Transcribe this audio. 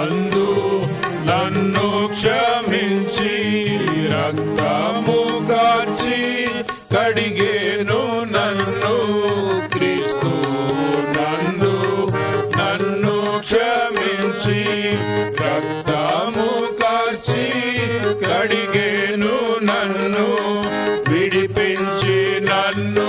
నందు నన్ను క్షమించి రక్తము కాచి కడిగేను నన్ను క్రీస్తు. నందు నన్ను క్షమించి రక్తము కాచి కడిగేను నన్ను విడిపించి నన్ను